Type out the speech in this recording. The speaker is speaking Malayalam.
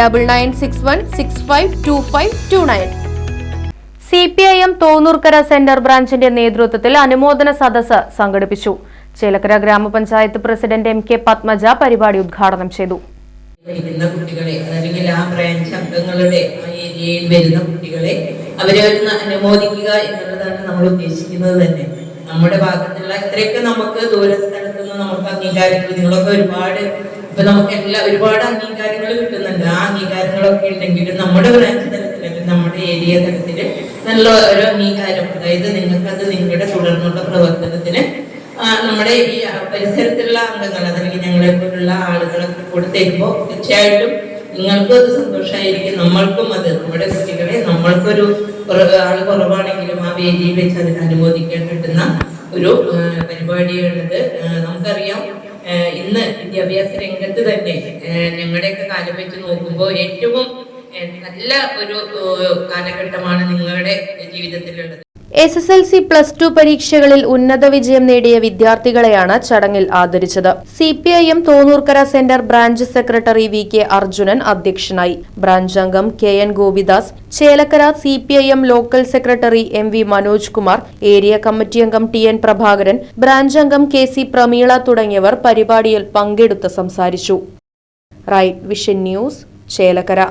double nine six one six five two five two nine C P I M Thonnurkara centre ബ്രാഞ്ചിന്റെ നേതൃത്വത്തിൽ അനുമോദന സദസ്സ് സംഘടിപ്പിച്ചു. ചേലക്കര ഗ്രാമപഞ്ചായത്ത് പ്രസിഡന്റ് എം കെ പത്മജ പരിപാടി ഉദ്ഘാടനം ചെയ്തു. വരുന്ന കുട്ടികളെ അല്ലെങ്കിൽ ആ ബ്രാഞ്ച് അംഗങ്ങളുടെ ആ ഏരിയയിൽ വരുന്ന കുട്ടികളെ അവരെ ഒന്ന് അനുമോദിക്കുക എന്നുള്ളതാണ് നമ്മൾ ഉദ്ദേശിക്കുന്നത് തന്നെ. നമ്മുടെ ഭാഗത്തുള്ള ഇത്രയൊക്കെ നമുക്ക് ദൂരസ്ഥലത്തുനിന്ന് നമുക്ക് അംഗീകാരങ്ങൾ നിങ്ങളൊക്കെ ഒരുപാട് ഇപ്പൊ നമുക്ക് എല്ലാ ഒരുപാട് അംഗീകാരങ്ങൾ കിട്ടുന്നുണ്ട്. ആ അംഗീകാരങ്ങളൊക്കെ ഉണ്ടെങ്കിലും നമ്മുടെ ബ്രാഞ്ച് തലത്തിൽ അല്ലെങ്കിൽ നമ്മുടെ ഏരിയ തലത്തിൽ നല്ല ഒരു അംഗീകാരം. അതായത് നിങ്ങൾക്ക് അത് നിങ്ങളുടെ തുടർന്നുള്ള പ്രവർത്തനത്തിന് നമ്മുടെ ഈ പരിസരത്തുള്ള അംഗങ്ങൾ അതല്ലെങ്കിൽ ഞങ്ങളെ പോലുള്ള ആളുകളൊക്കെ കൂടെ തരുമ്പോൾ തീർച്ചയായിട്ടും നിങ്ങൾക്കും അത് സന്തോഷമായിരിക്കും നമ്മൾക്കും അത് നമ്മുടെ കുട്ടികളെ നമ്മൾക്കൊരു ആൾ കുറവാണെങ്കിലും ആ വേദിയിൽ വെച്ച് അതിന് അനുമോദിക്കാൻ കിട്ടുന്ന ഒരു പരിപാടിയാണിത്. നമുക്കറിയാം ഇന്ന് വിദ്യാഭ്യാസ രംഗത്ത് തന്നെ ഞങ്ങളുടെയൊക്കെ കാലം വെച്ച് നോക്കുമ്പോൾ ഏറ്റവും നല്ല ഒരു കാലഘട്ടമാണ് നിങ്ങളുടെ ജീവിതത്തിലുള്ളത്. S S L C plus two പരീക്ഷകളിൽ ഉന്നത വിജയം നേടിയ വിദ്യാർത്ഥികളെയാണ് ചടങ്ങിൽ ആദരിച്ചത്. C P I M Thonnurkara centre branch secretary V K Arjunan അധ്യക്ഷനായി. ബ്രാഞ്ച് അംഗം K N Gopidas Chelakkara C P I M local secretary M V Manoj Kumar area committee അംഗം ടി എൻ പ്രഭാകരൻ ബ്രാഞ്ച് അംഗം കെ സി പ്രമീള തുടങ്ങിയവർ പരിപാടിയിൽ പങ്കെടുത്ത് സംസാരിച്ചു. Right Vision News Chelakkara.